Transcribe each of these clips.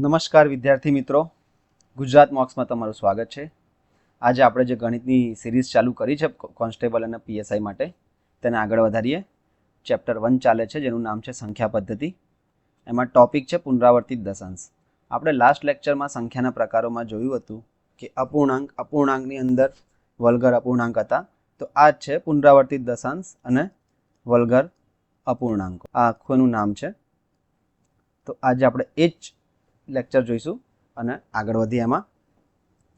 નમસ્કાર વિદ્યાર્થી મિત્રો. ગુજરાત મોક્સમાં તમારું સ્વાગત છે. આજે આપણે જે ગણિતની સિરીઝ ચાલુ કરી છે કોન્સ્ટેબલ અને પીએસઆઈ માટે, તેને આગળ વધારીએ. ચેપ્ટર વન ચાલે છે, જેનું નામ છે સંખ્યા પદ્ધતિ. એમાં ટોપિક છે પુનરાવર્તિત દશાંશ. આપણે લાસ્ટ લેક્ચરમાં સંખ્યાના પ્રકારોમાં જોયું હતું કે અપૂર્ણાંક, અપૂર્ણાંકની અંદર વલગર અપૂર્ણાંક હતા. તો આ જ છે પુનરાવર્તિત દશાંશ અને વલગર અપૂર્ણાંક. આ આખોનું નામ છે. તો આજે આપણે એ જ લેક્ચર જોઈશું અને આગળ વધીએ એમાં.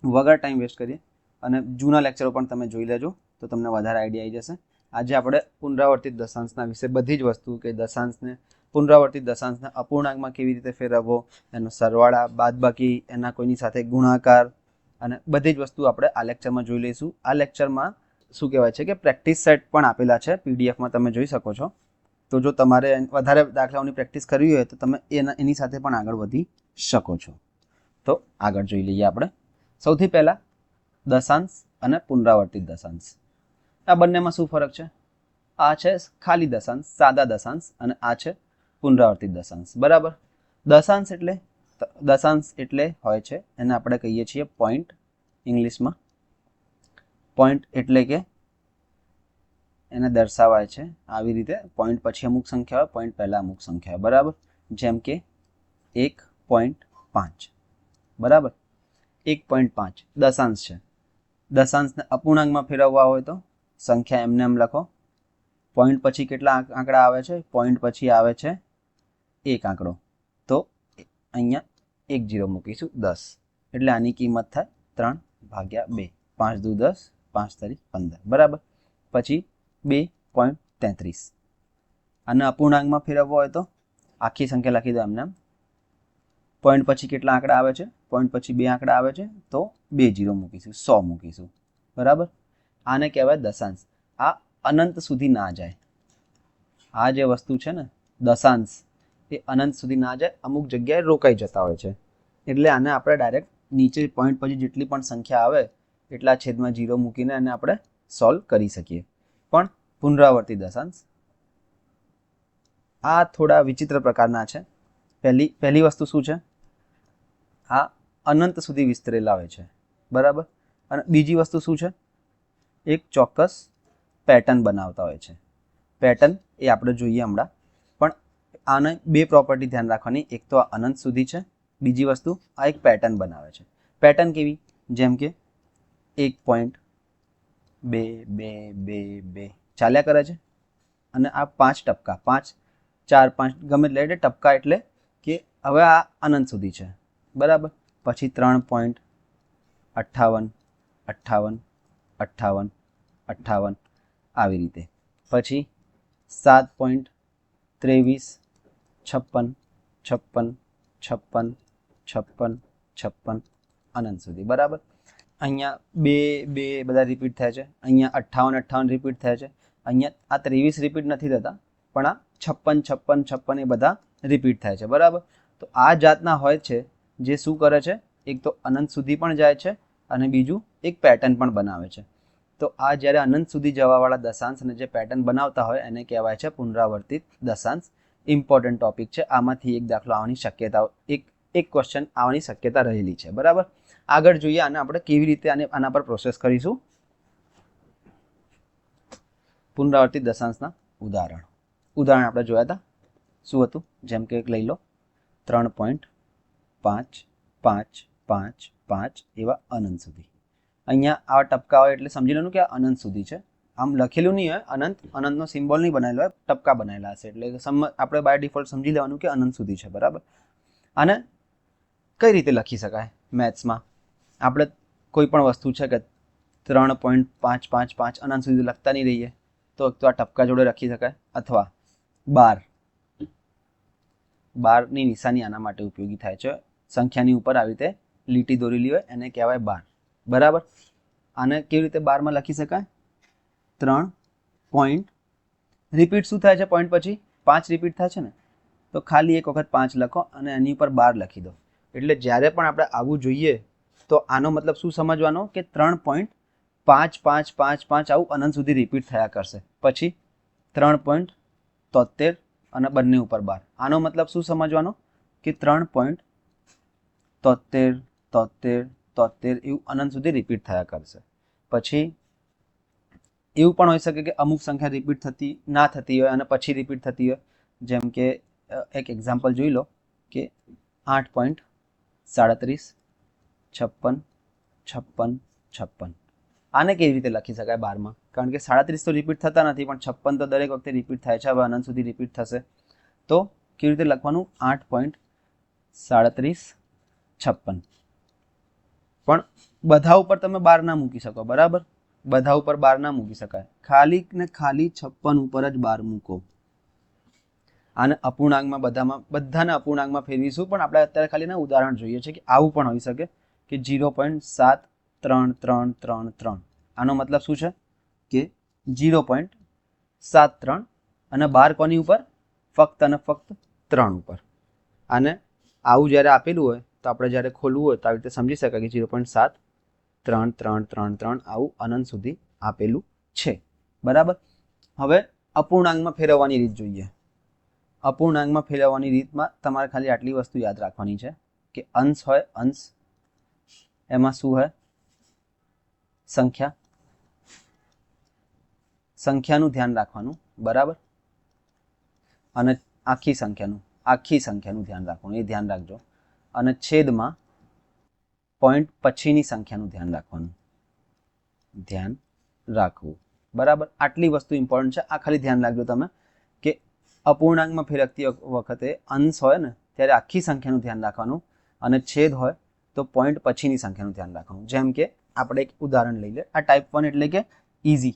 વગર ટાઈમ વેસ્ટ કરીએ. અને જૂના લેક્ચરો પણ તમે જોઈ લેજો, તો તમને વધારે આઈડિયા આવી જશે. આજે આપણે પુનરાવર્તિત દશાંશના વિશે બધી જ વસ્તુ કે દશાંશને, પુનરાવર્તિત દશાંશને અપૂર્ણાંકમાં કેવી રીતે ફેરવવો, એનો સરવાળા, બાદબાકી, એના કોઈની સાથે ગુણાકાર, અને બધી જ વસ્તુ આપણે આ લેક્ચરમાં જોઈ લઈશું. આ લેક્ચરમાં શું કહેવાય છે કે પ્રેક્ટિસ સેટ પણ આપેલા છે પીડીએફમાં તમે જોઈ શકો છો. તો જો તમારે વધારે દાખલાઓની પ્રેક્ટિસ કરવી હોય તો તમે એના, એની સાથે પણ આગળ વધી શકો છો. તો આગળ જોઈ લઈએ આપણે. સૌથી પહેલાં દશાંશ અને પુનરાવર્તિત દશાંશ. આ બંનેમાં શું ફરક છે? આ છે ખાલી દશાંશ, સાદા દશાંશ અને આ છે પુનરાવર્તિત દશાંશ. બરાબર? દશાંશ એટલે દશાંશ એટલે હોય છે, એને આપણે કહીએ છીએ પોઈન્ટ ઇંગ્લિશમાં. પોઈન્ટ એટલે કે એને દર્શાવાય છે આવી રીતે પોઈન્ટ પછી અમુક સંખ્યા હોય પોઈન્ટ પહેલાં અમુક સંખ્યા હોય. બરાબર? જેમ કે એક પોઈન્ટ પાંચ. બરાબર? એક પોઈન્ટ પાંચ. દશાંશ છે. દશાંશને અપૂર્ણાંકમાં ફેરવવા હોય તો સંખ્યા એમને એમ લખો. પોઈન્ટ પછી કેટલા આંકડા આવે છે? પોઈન્ટ પછી આવે છે એક આંકડો. તો અહીંયા એક જીરો મૂકીશું, દસ. એટલે આની કિંમત થાય ત્રણ ભાગ્યા બે. પાંચ દુ દસ, પાંચ તારીખ પંદર. બરાબર? પછી બે પોઈન્ટ તેત્રીસ. અને અપૂર્ણાંકમાં ફેરવવો હોય તો આખી સંખ્યા લખી દો એમને એમ. પોઈન્ટ પછી કેટલા આંકડા આવે છે? પોઈન્ટ પછી બે આંકડા આવે છે, તો બે જીરો મૂકીશું, સો મૂકીશું. બરાબર? આને કહેવાય દશાંશ. આ અનંત સુધી ના જાય. આ જે વસ્તુ છે ને, દશાંશ, એ અનંત સુધી ના જાય, અમુક જગ્યાએ રોકાઈ જતા હોય છે. એટલે આને આપણે ડાયરેક્ટ નીચે પોઈન્ટ પછી જેટલી પણ સંખ્યા આવે, એટલા છેદમાં જીરો મૂકીને એને આપણે સોલ્વ કરી શકીએ. પણ પુનરાવર્તિત દશાંશ, આ થોડા વિચિત્ર પ્રકારના છે. પહેલી પહેલી વસ્તુ શું છે? આ અનંત સુધી વિસ્તરેલા હોય છે. બરાબર? અને બીજી વસ્તુ શું છે? એક ચોક્કસ પેટર્ન બનાવતા હોય છે. પેટર્ન એ આપણે જોઈએ હમણાં. પણ આને બે પ્રોપર્ટી ધ્યાન રાખવાની. એક તો આ અનંત સુધી છે. બીજી વસ્તુ આ એક પેટર્ન બનાવે છે. પેટર્ન કેવી? જેમ કે એક પોઈન્ટ બે બે બે બે. ચાલ્યા કરે છે? અને આ પાંચ ટપકા. પાંચ, ચાર, પાંચ. ગમે એટલે ટપકા એટલે કે હવે આ અનંત સુધી છે. બરાબર? પછી ત્રણ પોઈન્ટ અઠ્ઠાવન અઠ્ઠાવન અઠ્ઠાવન અઠ્ઠાવન આવી રીતે. પછી સાત પોઈન્ટ ત્રેવીસ, છપ્પન છપ્પન છપ્પન છપ્પન છપ્પન અનંત સુધી. બરાબર? અહીંયા બે બે બધા રિપીટ થાય છે. અહીંયા અઠ્ઠાવન અઠ્ઠાવન રિપીટ થાય છે. અહીંયા આ ત્રેવીસ રિપીટ નથી થતા, પણ આ છપ્પન છપ્પન છપ્પન એ બધા રિપીટ થાય છે. બરાબર? તો આ જાતના હોય છે જે શું કરે છે? એક તો અનંત સુધી પણ જાય છે અને બીજું એક પેટર્ન પણ બનાવે છે. તો આ જ્યારે અનંત સુધી જવાવાળા દશાંશ જે પેટર્ન બનાવતા હોય એને કહેવાય છે પુનરાવર્તિત દશાંશ. ઇમ્પોર્ટન્ટ ટોપિક છે. આમાંથી એક દાખલો આવવાની શક્યતા એક એક ક્વેશ્ચન આવવાની શક્યતા રહેલી છે. બરાબર? આગળ જોઈએ આને આપણે કેવી રીતે આને, આના પર પ્રોસેસ કરીશું. પુનરાવર્તિત દશાંશના ઉદાહરણ. ઉદાહરણ આપણે જોયા હતા શું હતું? જેમ કે એક લઈ લો. ત્રણ પોઈન્ટ પાંચ પાંચ પાંચ પાંચ એવા અનંત સુધી. અહીંયા આ ટપકા હોય એટલે સમજી લેવાનું કે આ અનંત સુધી છે. આમ લખેલું નહીં હોય, અનંત, અનંતનો સિમ્બોલ નહીં બનાવેલો હોય, ટપકા બનાવેલા હશે. એટલે આપણે બાય ડિફોલ્ટ સમજી લેવાનું કે અનંત સુધી છે, બરાબર? અને કઈ રીતે લખી શકાય મેથ્સમાં આપણે કોઈ પણ વસ્તુ છે કે ત્રણ પોઈન્ટ પાંચ પાંચ પાંચ અનંત સુધી લખતા નહીં રહીએ, તો એક તો આ ટપકા જોડે લખી શકાય. અથવા બાર. બારની નિશાની આના માટે ઉપયોગી થાય છે. સંખ્યાની ઉપર આવી રીતે લીટી દોરેલી હોય, એને કહેવાય બાર. બરાબર? આને કેવી રીતે બારમાં લખી શકાય? ત્રણ પોઈન્ટ રિપીટ શું થાય છે પોઈન્ટ પછી? પાંચ રિપીટ થાય છે ને? તો ખાલી એક વખત પાંચ લખો અને એની ઉપર બાર લખી દો. એટલે જ્યારે પણ આપણે આવું જોઈએ, તો આનો મતલબ શું સમજવાનો? કે ત્રણ પોઈન્ટ પાંચ પાંચ પાંચ પાંચ આવું અનંત સુધી રિપીટ થયા કરશે. પછી ત્રણ પોઈન્ટ તોતેર અને બંને ઉપર બાર. આનો મતલબ શું સમજવાનો? કે ત્રણ પોઈન્ટ તોતેર તોતેર તોતેર એવું અનંત સુધી રિપીટ થયા કરશે. પછી એવું પણ હોઈ શકે કે અમુક સંખ્યા રિપીટ થતી ના થતી હોય અને પછી રિપીટ થતી હોય. જેમ કે એક એક્ઝામ્પલ જોઈ લો કે આઠ પોઈન્ટ સાડત્રીસ, છપ્પન છપ્પન છપ્પન. આને કેવી રીતે લખી શકાય બારમાં? કારણ કે સાડત્રીસ તો રિપીટ થતા નથી, પણ છપ્પન તો દરેક વખતે રિપીટ થાય છે, હવે અનંત સુધી રિપીટ થશે. તો કેવી રીતે લખવાનું? આઠ પોઈન્ટ સાડત્રીસ છપ્પન. પણ બધા ઉપર તમે બાર ના મૂકી શકો, બરાબર? બધા ઉપર બાર ના મૂકી શકાય. ખાલી ને ખાલી છપ્પન ઉપર જ બાર મૂકો. આને અપૂર્ણાંકમાં બધામાં, બધાને અપૂર્ણાંકમાં ફેરવીશું, પણ આપણે અત્યારે ખાલી ના ઉદાહરણ જોઈએ છે કે આવું પણ હોઈ શકે કે જીરો પોઈન્ટ સાત ત્રણ ત્રણ ત્રણ ત્રણ. આનો મતલબ શું છે? કે જીરો પોઈન્ટ સાત ત્રણ અને બાર કોની ઉપર? ફક્ત અને ફક્ત ત્રણ ઉપર. અને આવું જ્યારે આપેલું હોય તો આપણે જ્યારે ખોલવું હોય તો આવી રીતે સમજી શકાય કે ઝીરો પોઈન્ટ સાત, ત્રણ ત્રણ ત્રણ ત્રણ આવું અનંત સુધી આપેલું છે. બરાબર? હવે અપૂર્ણાંકમાં ફેરવવાની રીત જોઈએ. અપૂર્ણાંકમાં ફેરવવાની રીતમાં તમારે ખાલી આટલી વસ્તુ યાદ રાખવાની છે કે અંશ હોય, અંશ. એમાં શું હોય? સંખ્યા. સંખ્યાનું ધ્યાન રાખવાનું. બરાબર? અને આખી સંખ્યાનું. આખી સંખ્યાનું ધ્યાન રાખવાનું. એ ધ્યાન રાખજો. અને છેદમાં પોઈન્ટ પછીની સંખ્યાનું ધ્યાન રાખવાનું. ધ્યાન રાખવું. બરાબર? આટલી વસ્તુ ઇમ્પોર્ટન્ટ છે. આ ખાલી ધ્યાન રાખજો તમે કે અપૂર્ણાંકમાં ફેરકતી વખતે અંશ હોય ને, ત્યારે આખી સંખ્યાનું ધ્યાન રાખવાનું અને છેદ હોય તો પોઈન્ટ પછીની સંખ્યાનું ધ્યાન રાખવાનું. જેમ કે આપણે એક ઉદાહરણ લઈ લે આ ટાઈપ વન એટલે કે ઇઝી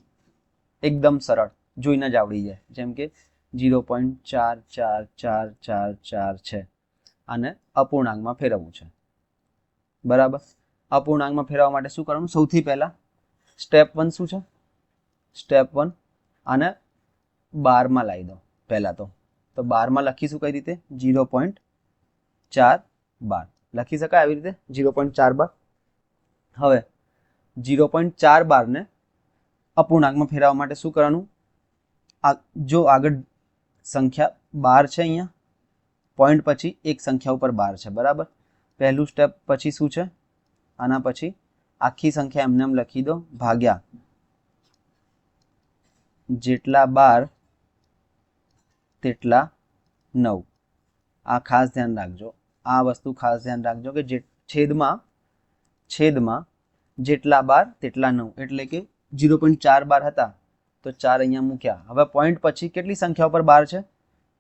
એકદમ સરળ. જોઈને જ આવડી જાય. જેમ કે ઝીરો પોઈન્ટ ચાર ચાર ચાર ચાર ચાર છે. અને અપૂર્ણાંકમાં ફેરવવું છે. બરાબર? અપૂર્ણાંકમાં ફેરવવા માટે શું કરવાનું? સૌથી પહેલાં સ્ટેપ વન શું છે? સ્ટેપ વન અને બારમાં લાવી દો પહેલાં તો. તો બારમાં લખીશું કઈ રીતે? ઝીરો પોઈન્ટ ચાર બાર. લખી શકાય આવી રીતે? જીરો પોઈન્ટ ચાર બાર. હવે જીરો પોઈન્ટ ચાર બારને અપૂર્ણાંકમાં ફેરવવા માટે શું કરવાનું? આ જો આગળ સંખ્યા બાર છે અહીંયા પોઈન્ટ પછી એક સંખ્યા ઉપર બાર છે, બરાબર? પહેલું સ્ટેપ પછી શું છે? આના પછી આખી સંખ્યા એમને એમ લખી દો, ભાગ્યા જેટલા બાર, તેટલા નવ. આ ખાસ ધ્યાન રાખજો. આ વસ્તુ ખાસ ધ્યાન રાખજો કે જે છેદમાં છેદમાં જેટલા બાર, તેટલા નવ. એટલે કે ઝીરો પોઈન્ટ ચાર બાર હતા. તો ચાર અહીંયા મૂક્યા. હવે પોઈન્ટ પછી કેટલી સંખ્યા ઉપર બાર છે?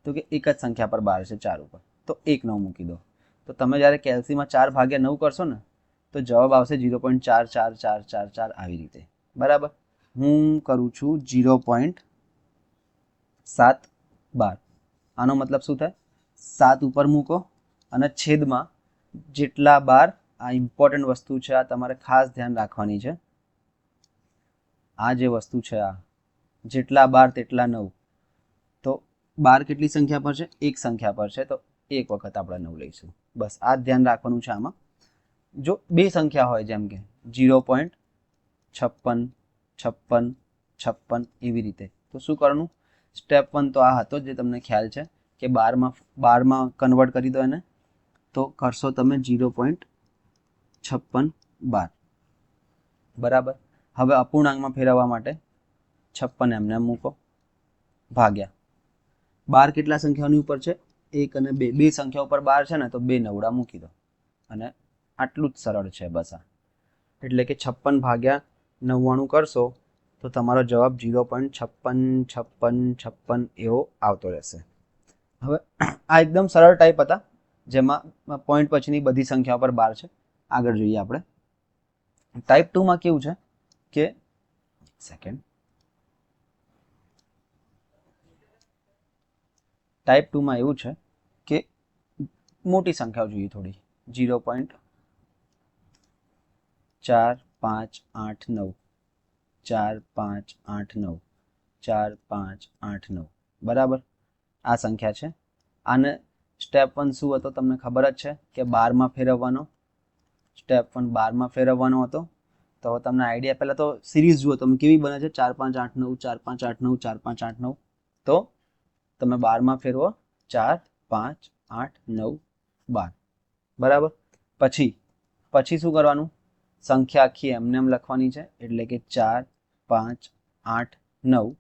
તો કે એક જ સંખ્યા પર બાર છે ચાર ઉપર. તો એક નવ મૂકી દો. તો તમે જ્યારે કેલ્સીમાં ચાર ભાગ્યા નવ કરશો ને, તો જવાબ આવશે જીરો પોઈન્ટ ચાર ચાર ચાર ચાર ચાર આવી રીતે. બરાબર? હું કરું છું જીરો પોઈન્ટ સાત બાર. આનો મતલબ શું થાય? સાત ઉપર મૂકો અને છેદમાં જેટલા બાર આ ઇમ્પોર્ટન્ટ વસ્તુ છે, આ તમારે ખાસ ધ્યાન રાખવાની છે. આ જે વસ્તુ છે આ, જેટલા બાર તેટલા નવ. બાર કેટલી સંખ્યા પર છે? એક સંખ્યા પર છે. તો એક વખત આપણે નવ લઈશું. બસ, આ ધ્યાન રાખવાનું છે આમાં. જો બે સંખ્યા હોય, જેમ કે જીરો પોઈન્ટ છપ્પન છપ્પન છપ્પન એવી રીતે. તો શું કરવાનું? સ્ટેપ વન તો આ હતો જે તમને ખ્યાલ છે કે બારમાં બારમાં કન્વર્ટ કરી દો એને. તો કરશો તમે જીરો પોઈન્ટ છપ્પન બાર. બરાબર? હવે અપૂર્ણાંકમાં ફેરવવા માટે છપ્પન એમને મૂકો. ભાગ્યા. બાર કેટલા સંખ્યાઓની ઉપર છે? એક અને બે. બે સંખ્યા ઉપર બાર છે ને, તો બે નવડા મૂકી દો. અને આટલું જ સરળ છે બસ આ. એટલે કે છપ્પન ભાગ્યા નવ્વાણું કરશો, તો તમારો જવાબ જીરો પોઈન્ટ છપ્પન છપ્પન છપ્પન એવો આવતો રહેશે. હવે આ એકદમ સરળ ટાઈપ હતા, જેમાં પોઈન્ટ પછીની બધી સંખ્યા પર બાર છે. આગળ જોઈએ આપણે. ટાઈપ ટુમાં કેવું છે? કે સેકન્ડ ટાઈપ ટુમાં એવું છે કે મોટી સંખ્યાઓ જોઈએ થોડી. જીરો પોઈન્ટ ચાર પાંચ આઠ નવ. ચાર પાંચ આઠ નવ. ચાર પાંચ આઠ નવ. બરાબર? આ સંખ્યા છે. આને સ્ટેપ વન શું હતો તમને ખબર જ છે કે બારમાં ફેરવવાનો? સ્ટેપ વન બારમાં ફેરવવાનો હતો. તો તમને આઈડિયા પહેલાં તો સિરીઝ જુઓ. તમે કેવી બને છે? ચાર પાંચ આઠ નવ, ચાર પાંચ આઠ નવ, ચાર પાંચ આઠ નવ. તો તમે બારમાં ફેરવો, ચાર, પાંચ, આઠ, નવ, બાર. બરાબર? પછી પછી શું કરવાનું? સંખ્યા આખી એમને એમ લખવાની છે, એટલે કે ચાર, પાંચ, આઠ, નવ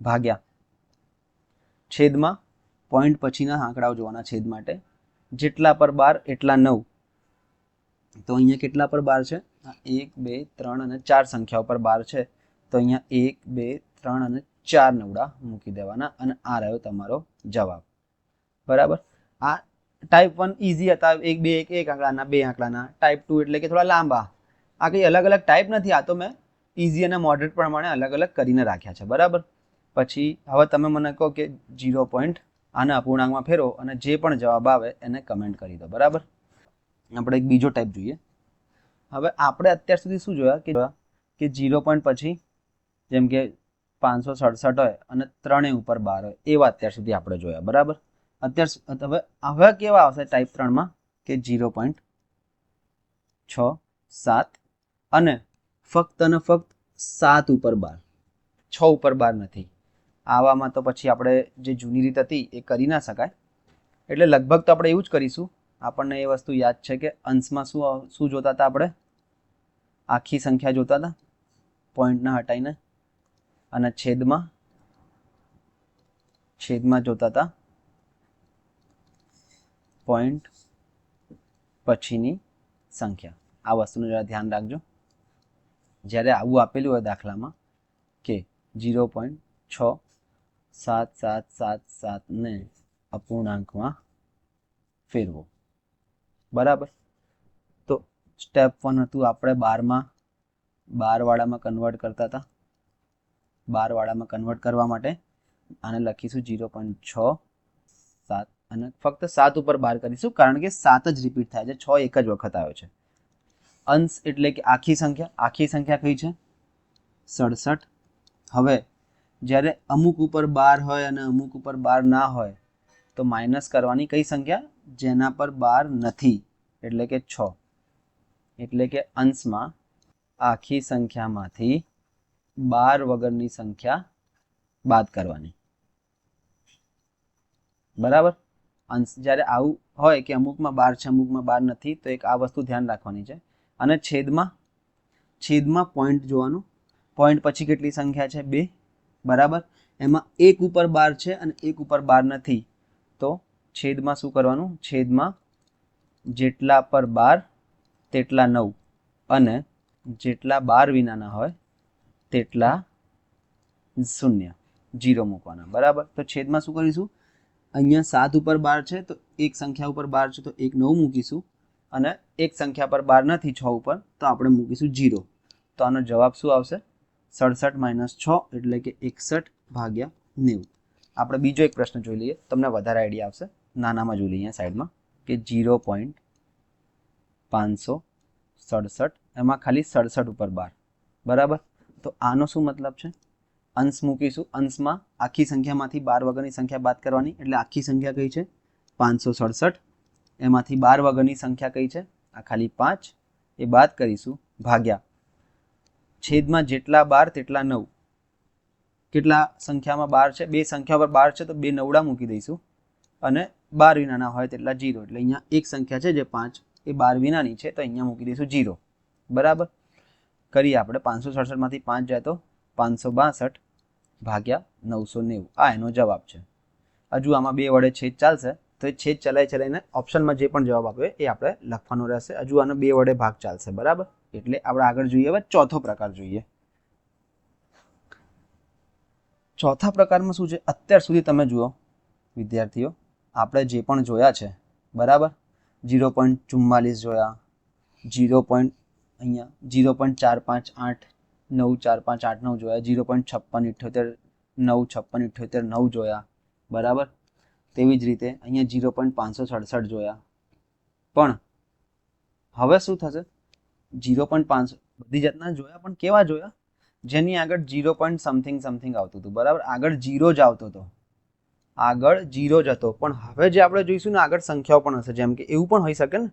ભાગ્યા. છેદમાં પોઈન્ટ પછીના આંકડાઓ જોવાના છેદ માટે. જેટલા પર બાર, એટલા નવ. તો અહીંયા કેટલા પર બાર છે? એક, બે, ત્રણ અને ચાર સંખ્યાઓ પર બાર છે. તો અહીંયા એક, બે, ત્રણ અને ચાર નવડા મૂકી દેવાના અને આ રહ્યો તમારો જવાબ. બરાબર? આ ટાઈપ વન ઇઝી હતા. એક, બે, એક એક આંકડાના, બે આંકડાના. ટાઈપ ટુ એટલે કે થોડા લાંબા. આ કંઈ અલગ અલગ ટાઈપ નથી. આ તો મેં ઇઝી અને મોડરેટ પ્રમાણે અલગ અલગ કરીને રાખ્યા છે. બરાબર? પછી હવે તમે મને કહો કે જીરો પોઈન્ટ આને અપૂર્ણાંકમાં ફેરવો અને જે પણ જવાબ આવે એને કમેન્ટ કરી દો. બરાબર? આપણે એક બીજો ટાઈપ જોઈએ. હવે આપણે અત્યાર સુધી શું જોયા? કે કે જીરો પોઈન્ટ પછી જેમ કે પાંચસો સડસઠ હોય અને ત્રણેય ઉપર બાર હોય. એવા અત્યાર સુધી આપણે જોયા, બરાબર? અત્યાર હવે હવે કેવા આવશે ટાઈપ ત્રણમાં કે જીરો પોઈન્ટ છ સાત અને ફક્ત અને ફક્ત સાત ઉપર બાર. છ ઉપર બાર નથી. આવામાં તો પછી આપણે જે જૂની રીત હતી એ કરી ના શકાય. એટલે લગભગ તો આપણે એવું જ કરીશું. આપણને એ વસ્તુ યાદ છે કે અંશમાં શું શું જોતા હતા આપણે? આખી સંખ્યા જોતા હતા? પોઈન્ટના હટાઈને? અને છેદમાં છેદમાં જોતા હતા પોઈન્ટ પછીની સંખ્યા. આ વસ્તુનું જરા ધ્યાન રાખજો. જ્યારે આવું આપેલું હોય દાખલામાં કે જીરો પોઈન્ટ છ સાત સાત સાત સાતને અપૂર્ણાંકમાં ફેરવો. બરાબર? તો સ્ટેપ વન હતું આપણે બારમાં બારવાળામાં કન્વર્ટ કરતા હતા બારવાળામાં કન્વર્ટ કરવા માટે આને લખીશું જીરો પોઈન્ટ છ સાત અને ફક્ત સાત ઉપર બાર કરીશું કારણ કે સાત જ રિપીટ થાય છે. છ એક જ વખત આવ્યો છે. અંશ એટલે કે આખી સંખ્યા. આખી સંખ્યા કઈ છે? સડસઠ. હવે જ્યારે અમુક ઉપર બાર હોય અને અમુક ઉપર બાર ના હોય તો માઇનસ કરવાની કઈ સંખ્યા? જેના પર બાર નથી. એટલે કે છ. એટલે કે અંશમાં આખી સંખ્યામાંથી બાર વગરની સંખ્યા બાદ કરવાની. બરાબર? અંશ જ્યારે આવું હોય કે અમુકમાં બાર છે, અમુકમાં બાર નથી, તો એક આ વસ્તુ ધ્યાન રાખવાની છે. અને છેદમાં છેદમાં પોઈન્ટ જોવાનું. પોઈન્ટ પછી કેટલી સંખ્યા છે? બે. બરાબર? એમાં એક ઉપર બાર છે અને એક ઉપર બાર નથી. તો છેદમાં શું કરવાનું? છેદમાં જેટલા પર બાર, તેટલા નવ. અને જેટલા બાર વિનાના હોય તેટલા શૂન્ય. જીરો મૂકવાના. બરાબર? તો છેદમાં શું કરીશું? અહીંયા સાત ઉપર બાર છે, તો એક સંખ્યા ઉપર બાર છે, તો એક નવ મૂકીશું. અને એક સંખ્યા પર બાર નથી, છ ઉપર, તો આપણે મૂકીશું જીરો. તો આનો જવાબ શું આવશે? સડસઠ માઇનસ છ, એટલે કે એકસઠ ભાગ્યા નેવું. આપણે બીજો એક પ્રશ્ન જોઈ લઈએ. તમને વધારે આઈડિયા આવશે. નાનામાં જોઈ લઈએ અહીંયા સાઈડમાં, કે જીરો પોઈન્ટ પાંચસો સડસઠ. એમાં ખાલી સડસઠ ઉપર બાર. બરાબર? તો આનો શું મતલબ છે? અંશ મૂકીશું. અંશમાં આખી સંખ્યામાંથી બાર વગરની સંખ્યા બાદ કરવાની. એટલે આખી સંખ્યા કઈ છે? પાંચસો સડસઠ. એમાંથી બાર વગરની સંખ્યા કઈ છે? આ ખાલી પાંચ. એ બાદ કરીશું ભાગ્યા. છેદમાં જેટલા બાર, તેટલા નવ. કેટલા સંખ્યામાં બાર છે? બે સંખ્યા પર બાર છે તો બે નવડા મૂકી દઈશું. અને બાર વિનાના હોય તેટલા જીરો. એટલે અહીંયા એક સંખ્યા છે જે પાંચ. એ બાર વિનાની છે તો અહીંયા મૂકી દઈશું જીરો. બરાબર? કરીએ આપણે પાંચસો સડસઠમાંથી પાંચ જાય તો પાંચસો બાસઠ ભાગ્યા નવસો નેવું. આ એનો જવાબ છે. હજુ આમાં બે વડે છેદ ચાલશે, તો એ છેદ ચલાવી ચલાવીને ઓપ્શનમાં જે પણ જવાબ આપ્યો એ આપણે લખવાનો રહેશે. હજુ આનો બે વડે ભાગ ચાલશે, બરાબર? એટલે આપણે આગળ જોઈએ, હવે ચોથો પ્રકાર જોઈએ. ચોથા પ્રકારમાં શું છે? અત્યાર સુધી તમે જુઓ, વિદ્યાર્થીઓ, આપણે જે પણ જોયા છે, બરાબર? જીરો પોઈન્ટ ચુમ્માલીસ જોયા, ઝીરો પોઈન્ટ અહીંયા જીરો પોઈન્ટ ચાર પાંચ આઠ નવ ચાર પાંચ આઠ નવ જોયા જીરો પોઈન્ટ છપ્પન ઇઠ્યોતેર નવ છપ્પન ઇઠ્યોતેર નવ જોયા, બરાબર? તેવી જ રીતે અહીંયા જીરો પોઈન્ટ પાંચસો સડસઠ જોયા. પણ હવે શું થશે? જીરો પોઈન્ટ પાંચસો બધી જાતના જોયા, પણ કેવા જોયા? જેની આગળ જીરો પોઈન્ટ સમથિંગ સમથિંગ આવતું હતું, બરાબર? આગળ જીરો જ આવતો હતો. આગળ જીરો જ હતો. પણ હવે જે આપણે જોઈશું ને, આગળ સંખ્યાઓ પણ હશે, જેમ કે એવું પણ હોઈ શકે ને,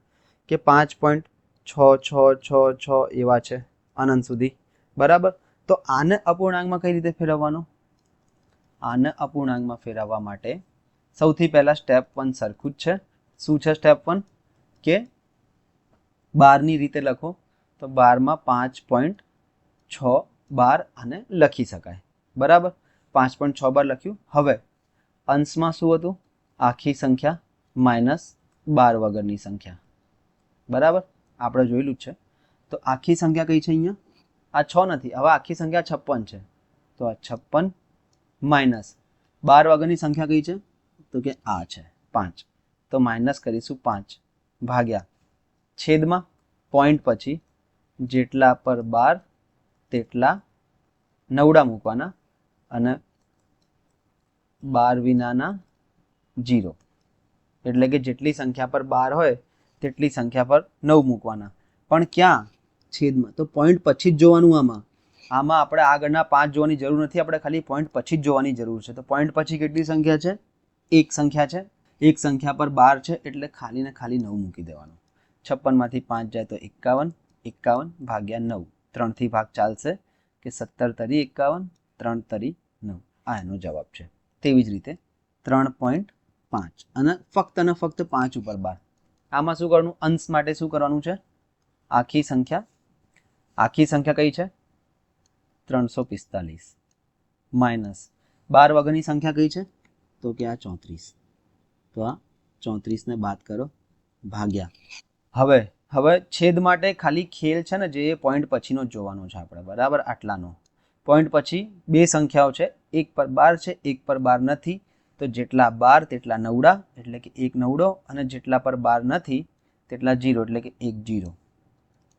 કે પાંચ પોઈન્ટ છ છ છ છ એવા છે અનંત સુધી. બરાબર? તો આને અપૂર્ણાંકમાં કઈ રીતે ફેરવવાનો? આને અપૂર્ણાંકમાં ફેરવવા માટે સૌથી પહેલાં સ્ટેપ વન સરખું જ છે. શું છે સ્ટેપ વન કે બારની રીતે લખો તો બારમાં પાંચ પોઈન્ટ છ બાર અને લખી શકાય. બરાબર? પાંચ પોઈન્ટ છ બાર લખ્યું. હવે અંશમાં શું હતું? આખી સંખ્યા માઇનસ બાર વગરની સંખ્યા. બરાબર? આપણે જોયેલું જ છે. તો આખી સંખ્યા કઈ છે અહીંયા? આ છ નથી, હવે આખી સંખ્યા છપ્પન છે. તો આ છપ્પન માઇનસ બાર વાગ્યાની સંખ્યા કઈ છે? તો કે આ છે, પાંચ. તો માઇનસ કરીશું પાંચ ભાગ્યા છેદમાં પોઈન્ટ પછી જેટલા પર બાર, તેટલા નવડા મૂકવાના અને બાર વિનાના જીરો. એટલે કે જેટલી સંખ્યા પર બાર હોય તેટલી સંખ્યા પર નવ મૂકવાના. પણ ક્યાં? છેદમાં. તો પોઈન્ટ પછી જ જોવાનું આમાં. આમાં આપણે આગળના પાંચ જોવાની જરૂર નથી, આપણે ખાલી પોઈન્ટ પછી જ જોવાની જરૂર છે. તો પોઈન્ટ પછી કેટલી સંખ્યા છે? એક સંખ્યા છે. એક સંખ્યા પર બાર છે, એટલે ખાલી ને ખાલી નવ મૂકી દેવાનું. છપ્પનમાંથી પાંચ જાય તો એકાવન એકાવન ભાગ્યા નવ. ત્રણથી ભાગ ચાલશે કે સત્તર તરી એકાવન, ત્રણ તરી નવ. આ એનો જવાબ છે. તેવી જ રીતે ત્રણ પોઈન્ટ પાંચ. અને ફક્ત અને ફક્ત પાંચ ઉપર બાર. આમાં શું કરવાનું? અંશ માટે શું કરવાનું છે? આખી સંખ્યા. આખી સંખ્યા કઈ છે? ત્રણસો પિસ્તાલીસ. માઇનસ બાર વગરની સંખ્યા કઈ છે? તો કે આ ચોત્રીસ. તો આ ચોત્રીસને બાદ કરો. ભાગ્યા. હવે હવે છેદ માટે ખાલી ખેલ છે ને, જે પોઈન્ટ પછીનો જ જોવાનો છે આપણે. બરાબર? આટલાનો. પોઈન્ટ પછી બે સંખ્યાઓ છે. એક પર બાર છે, એક પર બાર નથી. તો જેટલા બાર તેટલા નવડા, એટલે કે એક નવડો અને જેટલા પર બાર નથી તેટલા જીરો, એટલે કે એક જીરો.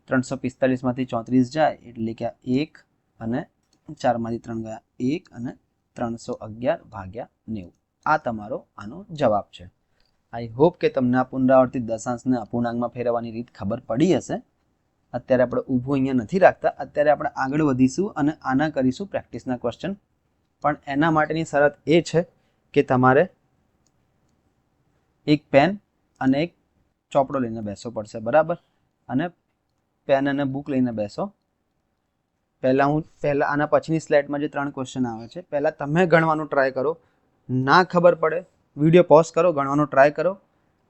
ત્રણસો પિસ્તાલીસમાંથી ચોત્રીસ જાય, એટલે કે એક અને ચારમાંથી ત્રણ ગયા, એક અને ત્રણસો અગિયાર ભાગ્યા નેવું. આ તમારો આનો જવાબ છે. આઈ હોપ કે તમને આ પુનરાવર્તિત દશાંશને અપૂર્ણાંકમાં ફેરવવાની રીત ખબર પડી હશે. અત્યારે આપણે ઊભું અહીંયા નથી રાખતા. અત્યારે આપણે આગળ વધીશું અને આના કરીશું પ્રેક્ટિસના ક્વેશ્ચન. પણ એના માટેની શરત એ છે કે તમારે એક પેન અને એક ચોપડો લઈને બેસવો પડશે, બરાબર? અને પેન અને બુક લઈને બેસો. પહેલાં હું, પહેલાં આના પછીની સ્લાઇડમાં જે ત્રણ ક્વેશ્ચન આવે છે, પહેલાં તમે ગણવાનું ટ્રાય કરો. ના ખબર પડે, વીડિયો પોઝ કરો, ગણવાનો ટ્રાય કરો.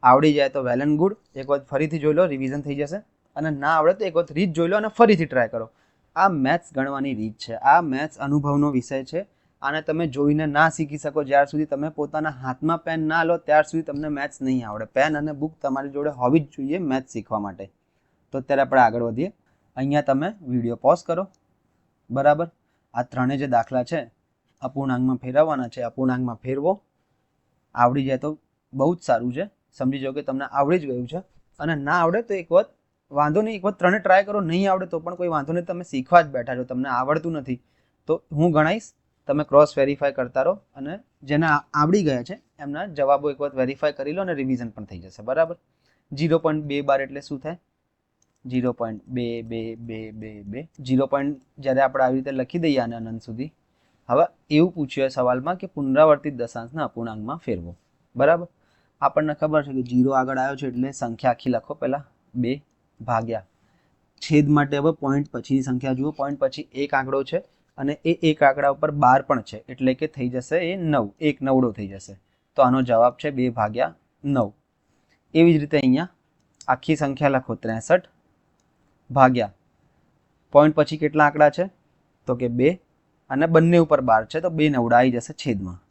આવડી જાય તો વેલ એન્ડ ગુડ એક વખત ફરીથી જોઈ લો રિવિઝન થઈ જશે. અને ના આવડે તો એક વખત રીત જોઈ લો અને ફરીથી ટ્રાય કરો. આ મેથ્સ ગણવાની રીત છે. આ મેથ્સ અનુભવનો વિષય છે. આને તમે જોઈને ના શીખી શકો. જ્યાર સુધી તમે પોતાના હાથમાં પેન ના લો, ત્યાર સુધી તમને મેથ્સ નહીં આવડે. પેન અને બુક તમારી જોડે હોવી જ જોઈએ મેથ્સ શીખવા માટે. તો અત્યારે આપણે આગળ વધીએ. અહીંયા તમે વીડિયો પોઝ કરો. બરાબર? આ ત્રણેય જે દાખલા છે અપૂર્ણાંકમાં ફેરવવાના છે અપૂર્ણાંકમાં ફેરવો. આવડી જાય તો બહુ જ સારું છે. સમજી જાઓ કે તમને આવડી જ ગયું છે. અને ના આવડે તો એક વખત, વાંધો નહીં, એક વખત ત્રણે ટ્રાય કરો. નહીં આવડે તો પણ કોઈ વાંધો નહીં, તમે શીખવા જ બેઠા છો. તમને આવડતું નથી. તો હું ગણાઈશ. તમે ક્રોસ વેરીફાઈ કરતા રહો અને જેના આવડી ગયા છે, એમના જવાબો એક વખત વેરીફાઈ કરી લો અને રિવિઝન પણ થઈ જશે. બરાબર? જીરો પોઈન્ટ બે બાર એટલે શું થાય? જીરો પોઈન્ટ બે બે બે બે બે. જીરો પોઈન્ટ જ્યારે આપણે આવી રીતે લખી દઈએ આને અનંત સુધી, હવે એવું પૂછ્યું સવાલમાં કે પુનરાવર્તિત દશાંશને અપૂર્ણાંકમાં ફેરવો. બરાબર? આપણને ખબર છે કે જીરો આગળ આવ્યો છે એટલે સંખ્યા આખી લખો પહેલાં. બે ભાગ્યા. છેદ માટે હવે પોઈન્ટ પછીની સંખ્યા જુઓ. પોઈન્ટ પછી એક આંકડો છે. અને એ એક આંકડા ઉપર બાર પણ છે. એટલે કે થઈ જશે એ નવ. એક નવડો થઈ જશે. તો આનો જવાબ છે બે ભાગ્યા નવ. એવી જ રીતે અહીંયા આખી સંખ્યા લખો ત્રેસઠ ભાગ્યા. પોઈન્ટ પછી કેટલા આંકડા છે? તો કે બે. અને બંને ઉપર બાર છે, તો બે નવડા આવી જશે છેદમાં.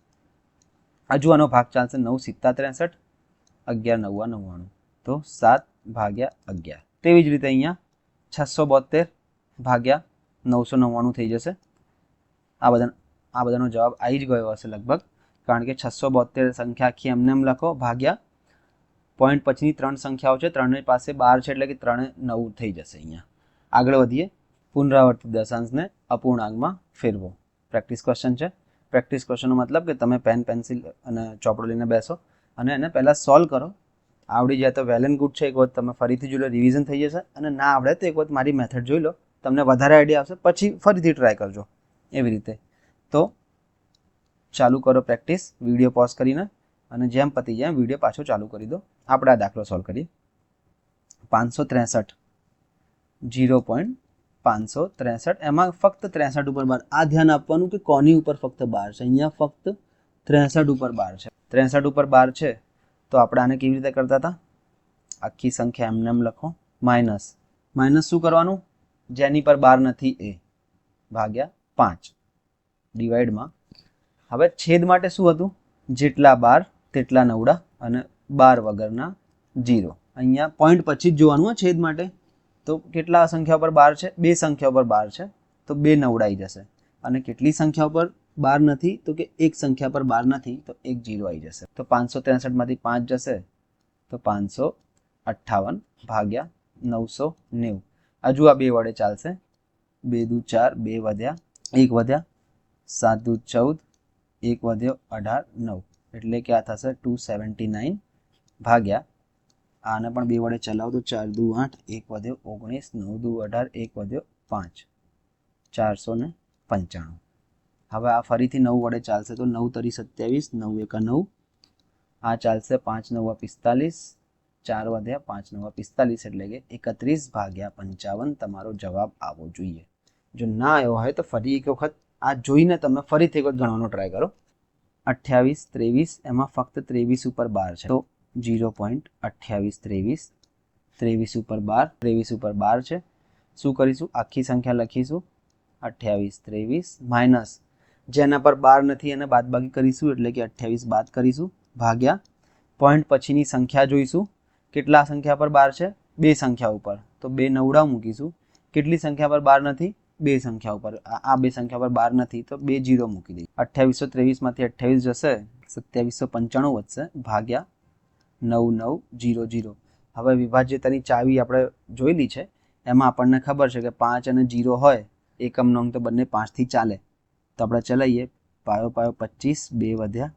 હજુ આનો ભાગ ચાલશે નવ સિત્તા ત્રેસઠ, અગિયાર નવ્વા નવ્વાણું. તો સાત ભાગ્યા અગિયાર. તેવી જ રીતે અહીંયા છસો બોતેર ભાગ્યા નવસો નવ્વાણું થઈ જશે. આ બધા આ બધાનો જવાબ આવી જ ગયો હશે લગભગ. કારણ કે છસો બોતેર સંખ્યા એમને એમ લખો, ભાગ્યા પોઈન્ટ પછીની ત્રણ સંખ્યાઓ છે ત્રણેય પાસે બાર છે એટલે કે ત્રણે નવ થઈ જશે અહીંયા. આગળ વધીએ. પુનરાવર્તિત દશાંશને અપૂર્ણાંકમાં ફેરવો. પ્રેક્ટિસ ક્વેશ્ચન છે. પ્રેક્ટિસ ક્વેશ્ચનનો મતલબ કે તમે પેન પેન્સિલ અને ચોપડો લઈને બેસો અને એને પહેલાં સોલ્વ કરો. આવડી જાય તો વેલ એન્ડ ગુડ છે, એક વખત તમે ફરીથી જોઈ લો રિવિઝન થઈ જશે અને ના આવડે તો એક વખત મારી મેથડ જોઈ લો. તમને વધારે આઈડિયા આવશે, પછી ફરીથી ટ્રાય કરજો. એવી રીતે. તો ચાલુ કરો પ્રેક્ટિસ, વીડિયો પોઝ કરીને અને જેમ પતી જાય વીડિયો પાછો ચાલુ કરી દો. આપણે આ દાખલો સોલ્વ કરીએ. પાંચસો ત્રેસઠ. જીરો પોઈન્ટ પાંચસો ત્રેસઠ. એમાં ફક્ત ત્રેસઠ ઉપર બાર. આ ધ્યાન આપવાનું કે કોની ઉપર ફક્ત બાર છે? અહીંયા ફક્ત ત્રેસઠ ઉપર બાર છે. ત્રેસઠ ઉપર બાર છે. તો આપણે આને કેવી રીતે કરતા હતા? આખી સંખ્યા એમને એમ લખો. માઇનસ. માઇનસ શું કરવાનું? જેની પર બાર નથી એ. ભાગ્યા પાંચ ડિવાઈડમાં હવે છેદ માટે શું હતું? જેટલા બાર, તેટલા નવડા અને બાર વગરના જીરો. અહીંયા પોઈન્ટ પછી જ જોવાનું છેદ માટે. તો કેટલા સંખ્યા પર બાર છે? બે સંખ્યા પર બાર છે. તો બે નવડાઈ જશે. અને કેટલી સંખ્યા પર બાર નથી? તો કે એક સંખ્યા પર બાર નથી, તો એક જીરો આવી જશે. તો પાંચસો ત્રેસઠમાંથી પાંચ જશે. તો પાંચસો અઠ્ઠાવન ભાગ્યા નવસો નેવું. હજુ આ બે વડે ચાલશે. બે દુ ચાર, બે વધ્યા એક વધ્યા સાત દૂધ ચૌદ, એક વધ્યો અઢાર નવ. એટલે કે આ થશે ટુ સેવન્ટી નાઇન ભાગ્યા આને પણ બે વડે ચલાવો તો ચાર દુ આઠ, એક વધ્યો ઓગણીસ, નવ દુ અઢાર, એક વધ્યો પાંચ. ચારસો ને પંચાણું. હવે આ ફરીથી નવ વડે ચાલશે તો નવ તરી સત્યાવીસ, નવ એકા નવ. આ ચાલશે પાંચ નવા પિસ્તાલીસ, ચાર વધ્યા પાંચ નવા પિસ્તાલીસ, એટલે કે એકત્રીસ ભાગ્યા પંચાવન. તમારો જવાબ આવવો જોઈએ. જો ના આવ્યો હોય તો ફરી એક વખત આ જોઈને તમે ફરીથી એક વખત ગણવાનો ટ્રાય કરો. અઠ્યાવીસ ત્રેવીસ એમાં ફક્ત ત્રેવીસ ઉપર બાર છે. તો જીરો પોઈન્ટ અઠ્યાવીસ ત્રેવીસ ત્રેવીસ ઉપર બાર, ત્રેવીસ ઉપર બાર છે. શું કરીશું? આખી સંખ્યા લખીશું. અઠ્યાવીસ ત્રેવીસ માઇનસ જેના પર બાર નથી એને બાદબાકી કરીશું એટલે કે અઠ્યાવીસ બાદ કરીશું ભાગ્યા પોઈન્ટ પછીની સંખ્યા જોઈશું. કેટલા સંખ્યા પર બાર છે? બે સંખ્યા ઉપર. તો બે નવડા મૂકીશું. કેટલી સંખ્યા પર બાર નથી? બે સંખ્યા ઉપર. આ બે સંખ્યા પર બાર નથી, તો બે જીરો મૂકી દઈએ. અઠ્યાવીસો ત્રેવીસમાંથી અઠ્યાવીસ જશે, સત્યાવીસો પંચાણું વધશે, ભાગ્યા નવ નવ જીરો જીરો. હવે વિભાજ્યતાની ચાવી આપણે જોયેલી છે, એમાં આપણને ખબર છે કે પાંચ અને જીરો હોય, એકમ નંગ તો બંને પાંચથી ચાલે. તો આપણે ચલાવીએ, પાયો પાયો પચીસ, બે વધ્યા,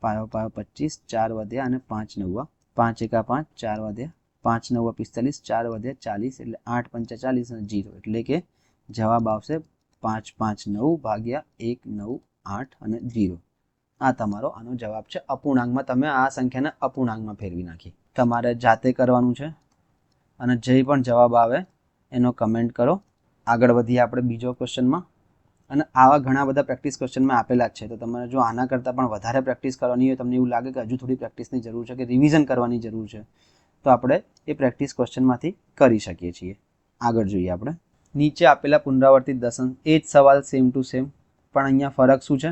પાયો પાયો પચીસ, ચાર વધ્યા અને પાંચ નવ્વા. પાંચ એકા પાંચ, ચાર વધ્યા, પાંચ નવ્વા પિસ્તાલીસ, ચાર વધ્યા ચાલીસ, એટલે આઠ પંચા ચાલીસ અને જીરો. એટલે કે જવાબ આવશે પાંચ પાંચ નવ ભાગ્યા એક નવ આઠ અને જીરો આ તમારો આનો જવાબ છે અપૂર્ણાંકમાં. તમે આ સંખ્યાને અપૂર્ણાંકમાં ફેરવી નાખી. તમારે જાતે કરવાનું છે અને જે પણ જવાબ આવે એનો કમેન્ટ કરો. આગળ વધીએ આપણે બીજો ક્વેશ્ચનમાં. અને આવા ઘણા બધા પ્રેક્ટિસ ક્વેશ્ચનમાં આપેલા જ છે. તો તમારે જો આના કરતાં પણ વધારે પ્રેક્ટિસ કરવાની હોય, તમને એવું લાગે કે હજુ થોડી પ્રેક્ટિસની જરૂર છે કે રિવિઝન કરવાની જરૂર છે, તો આપણે એ પ્રેક્ટિસ ક્વેશ્ચનમાંથી કરી શકીએ છીએ. આગળ જોઈએ આપણે. નીચે આપેલા પુનરાવર્તિત દશાંશ એ જ સવાલ સેમ ટુ સેમ પણ અહીંયા ફરક શું છે?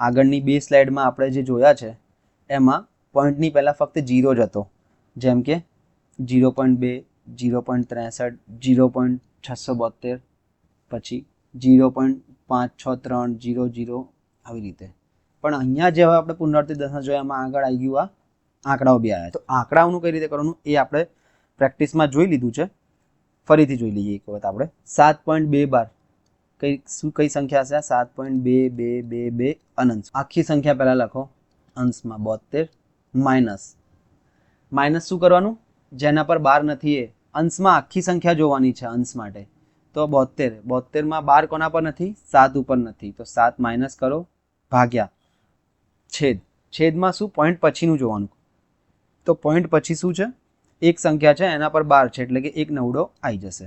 આગળની બે સ્લાઇડમાં આપણે જે જોયા છે, એમાં પોઈન્ટની પહેલાં ફક્ત જીરો જ હતો. જેમ કે જીરો પોઈન્ટ બે જીરો પોઈન્ટ ત્રેસઠ જીરો પોઈન્ટ છસો બોતેર પછી જીરો પોઈન્ટ પાંચ છ ત્રણ જીરો જીરો આવી રીતે. પણ અહીંયા જે હવે આપણે પુનરાવર્તિત દશાંશ જોયા, એમાં આગળ આવી ગયું આ આંકડાઓ બી આવ્યા. તો આંકડાઓનું કઈ રીતે કરવાનું, એ આપણે પ્રેક્ટિસમાં જોઈ લીધું છે. ફરીથી જોઈ લઈએ એક વખત આપણે. સાત પોઈન્ટ બે બાર. કઈ, શું, કઈ સંખ્યા હશે સાત પોઈન્ટ બે બે બે બે, અનંત. આખી સંખ્યા પહેલાં લખો. અંશમાં બોતેર, માઇનસ. માઇનસ શું કરવાનું? જેના પર બાર નથી એ. અંશમાં આખી સંખ્યા જોવાની છે અંશ માટે. તો બોતેર. બોતેરમાં બાર કોના પર નથી? સાત ઉપર નથી. તો સાત માઇનસ કરો. ભાગ્યા. છેદ. છેદમાં શું? પોઈન્ટ પછીનું જોવાનું. તો પોઈન્ટ પછી શું છે? એક સંખ્યા છે, એના પર બાર છે, એટલે કે એક નવડો આવી જશે.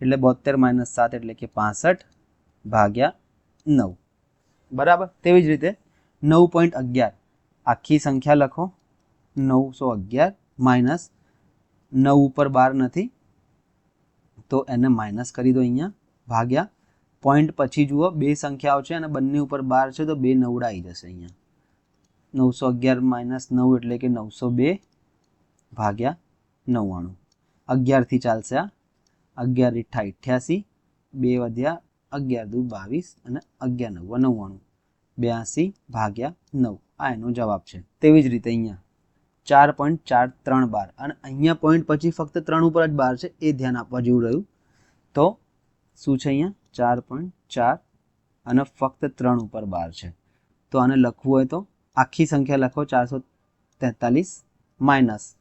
એટલે બોતેર માઇનસ સાત એટલે કે પાસઠ ભાગ્યા નવ. બરાબર? તેવી જ રીતે નવ પોઈન્ટ અગિયાર. આખી સંખ્યા લખો. નવસો અગિયાર માઇનસ નવ ઉપર બાર નથી, તો એને માઇનસ કરી દો અહીંયા. ભાગ્યા પોઈન્ટ પછી જુઓ, બે સંખ્યાઓ છે અને બંને ઉપર બાર છે, તો બે નવડા આવી જશે અહીંયા. નવસો અગિયાર માઇનસ નવ એટલે કે નવસો બે ભાગ્યા નવ્વાણું. અગિયારથી ચાલશે આ. અગિયાર અઠ્ઠા અઠ્યાસી બે વધ્યા અગિયાર દુ બાવીસ અને અગિયાર નવ નવ્વાણું. બ્યાસી ભાગ્યા નવ. આ એનો જવાબ છે. તેવી જ રીતે અહીંયા. ચાર પોઈન્ટ ચાર ત્રણ બાર. અને અહીંયા પોઈન્ટ પછી ફક્ત ત્રણ ઉપર જ બાર છે, એ ધ્યાન આપવા જેવું રહ્યું. તો શું છે અહીંયા? ચાર પોઈન્ટ ચાર અને ફક્ત ત્રણ ઉપર બાર છે. તો આને લખવું હોય તો આખી સંખ્યા લખો, ચારસો તેતાલીસ માઇનસ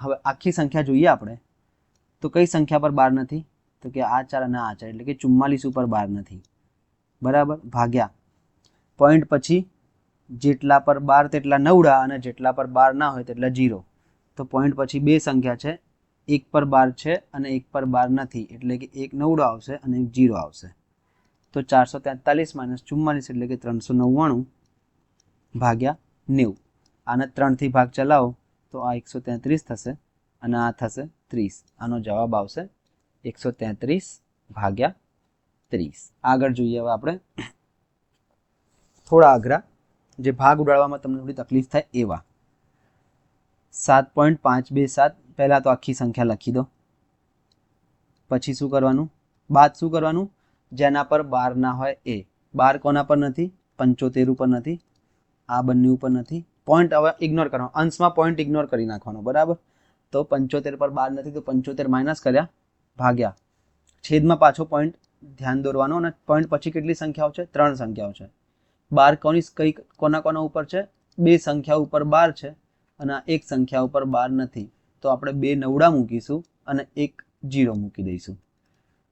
હવે આખી સંખ્યા જોઈએ આપણે, તો કઈ સંખ્યા પર બાર નથી? તો કે આ ચાર અને આ ચાર એટલે કે ચુમ્માલીસ ઉપર બાર નથી. બરાબર? ભાગ્યા. પોઈન્ટ પછી જેટલા પર બાર તેટલા નવડા અને જેટલા પર બાર ના હોય તેટલા જીરો તો પોઈન્ટ પછી બે સંખ્યા છે. એક પર બાર છે અને એક પર બાર નથી. એટલે કે એક નવડો આવશે અને એક જીરો આવશે. તો ચારસો તેતાલીસ માઇનસ ચુમ્માલીસ એટલે કે ત્રણસો નવ્વાણું ભાગ્યા નેવું. આને ત્રણથી ભાગ ચલાવો. તો આ એકસો તેત્રીસ થશે અને આ થશે ત્રીસ. આનો જવાબ આવશે એકસો તેત્રીસ ભાગ્યા ત્રીસ. આગળ જોઈએ હવે આપણે થોડા અઘરા જે ભાગ ઉડાડવામાં તમને થોડી તકલીફ થાય એવા. સાત પોઈન્ટ પાંચ બે સાત, પહેલાં તો આખી સંખ્યા લખી દો. પછી શું કરવાનું? બાદ શું કરવાનું? જેના પર બાર ના હોય એ. બાર કોના પર નથી? પંચોતેર ઉપર નથી. આ બંને ઉપર નથી. પોઈન્ટ હવે ઇગ્નોર કરવાનો. અંશમાં પોઈન્ટ ઇગ્નોર કરી નાખવાનો, બરાબર? તો પંચોતેર પર બાર નથી, તો પંચોતેર માઇનસ કર્યા, ભાગ્યા. છેદમાં પાછો પોઈન્ટ ધ્યાન દોરવાનો, અને પોઈન્ટ પછી કેટલી સંખ્યાઓ છે? ત્રણ સંખ્યાઓ છે. બાર કોની કઈ, કોના કોના ઉપર છે? બે સંખ્યા ઉપર બાર છે, અને એક સંખ્યા ઉપર બાર નથી. તો આપણે બે નવડા મૂકીશું, અને એક જીરો મૂકી દઈશું.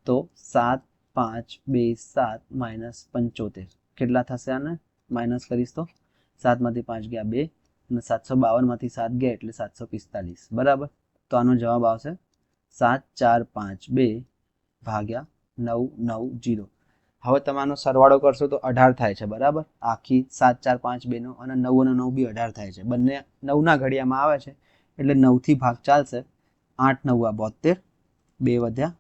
તો સાત, પાંચ, બે, સાત માઇનસ પંચોતેર. કેટલા થશે આને? માઇનસ કરીશ તો? સાતમાંથી પાંચ ગયા બે અને સાતસો બાવનમાંથી સાત ગયા એટલે સાતસો પિસ્તાલીસ. બરાબર? તો આનો જવાબ આવશે સાત, ચાર, પાંચ, બે ભાગ્યા નવ નવ, જીરો. હવે તમે આનો સરવાળો કરશો તો અઢાર થાય છે, બરાબર? આખી સાત, ચાર, પાંચ, બેનો અને નવ અને નવ બી અઢાર થાય છે. બંને નવના ઘડિયામાં આવે છે એટલે નવથી ભાગ ચાલશે આઠ, નવા બોતેર બે વધ્યા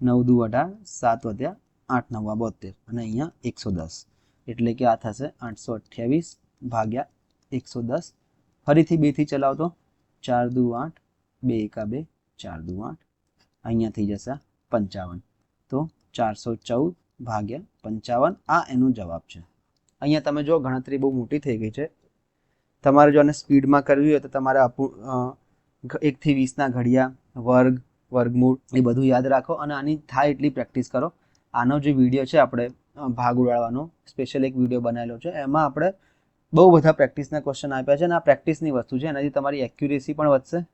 નવ, દુ, અઢાર, સાત વધ્યા આઠ, નવા બોતેર અને અહીંયા એકસો દસ. એટલે કે આ થશે આઠસો અઠ્યાવીસ ભાગ્યા એકસો દસ. ફરીથી બેથી ચલાવતો. ચાર દુ આઠ. બે એકા બે. ચાર દુ આઠ. અહીંયા થઈ જશે પંચાવન. તો ચારસો ચૌદ ભાગ્યા પંચાવન. આ એનો જવાબ છે. અહીંયા તમે જો ગણતરી બહુ મોટી થઈ ગઈ છે. તમારે જો આને સ્પીડમાં કરવી હોય તો તમારે એકથી વીસના ઘડિયા, વર્ગ, વર્ગમૂળ એ બધું યાદ રાખો અને આની થાય એટલી પ્રેક્ટિસ કરો. આનો જે વીડિયો છે, આપણે ભાગ ઉડાડવાનો, સ્પેશિયલ એક વીડિયો બનાવેલો છે. એમાં આપણે બહુ બધા પ્રેક્ટિસના ક્વેશ્ચન આપ્યા છે અને આ પ્રેક્ટિસની વસ્તુ છે, એનાથી તમારી એક્યુરેસી પણ વધશે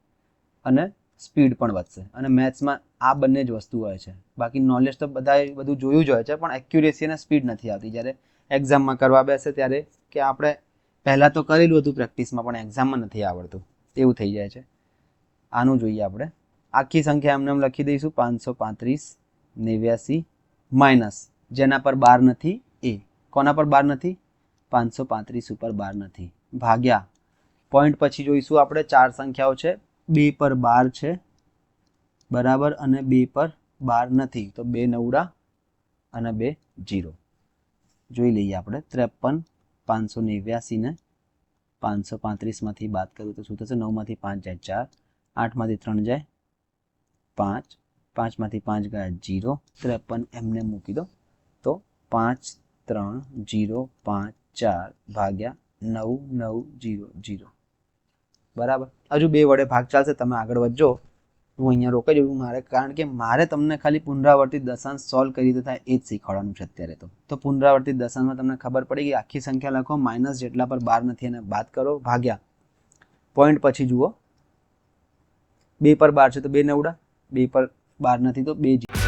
અને સ્પીડ પણ વધશે. અને મેથ્સમાં આ બંને જ વસ્તુ હોય છે. બાકી નોલેજ તો બધાએ બધું જોયું જ હોય છે, પણ એક્યુરેસી અને સ્પીડ નથી આવતી. જ્યારે એક્ઝામમાં કરવા બેસે ત્યારે કે આપણે પહેલાં તો કરેલું હતું પ્રેક્ટિસમાં, પણ એક્ઝામમાં નથી આવડતું. એવું થઈ જાય છે. આનું જોઈએ આપણે. આખી સંખ્યા એમને એમ લખી દઈશું. પાંચસો પાંત્રીસ, નેવ્યાસી, માઇનસ. જેના પર બાર નથી એ. કોના પર બાર નથી? પાંચસો પાંત્રીસ ઉપર બાર નથી. ભાગ્યા. પોઈન્ટ પછી જોઈશું આપણે, ચાર સંખ્યાઓ છે. બે પર બાર છે. બરાબર? અને બે પર બાર નથી. તો બે નવડા અને બે જીરો. જોઈ લઈએ આપણે. ત્રેપન, પાંચસો નેવ્યાસીને પાંચસો પાંત્રીસમાંથી બાદ કરું તો શું થશે? નવમાંથી પાંચ જાય ચાર. આઠમાંથી ત્રણ જાય પાંચ. પાંચમાંથી પાંચ ગયા જીરો. ત્રેપન એમને મૂકી દો. તો પાંચ, ત્રણ, જીરો, પાંચ ચાર ભાગ્યા નવ નવ જીરો જીરો. બરાબર? હજુ બે વડે ભાગ ચાલશે, તમે આગળ વધજો. હું અહીંયા રોકાઈ જઉં મારે, કારણ કે મારે તમને ખાલી પુનરાવર્તિત દશાંશ સોલ્વ કરી રીતે થાય, એ જ શીખવાડવાનું છે અત્યારે તો. તો પુનરાવર્તિત દશાંશમાં તમને ખબર પડી કે આખી સંખ્યા લખો, માઇનસ જેટલા પર બાર નથી એને બાદ કરો, ભાગ્યા. પોઈન્ટ પછી જુઓ. બે પર બાર છે તો બે નવડા, બે પર બાર નથી તો બે જી-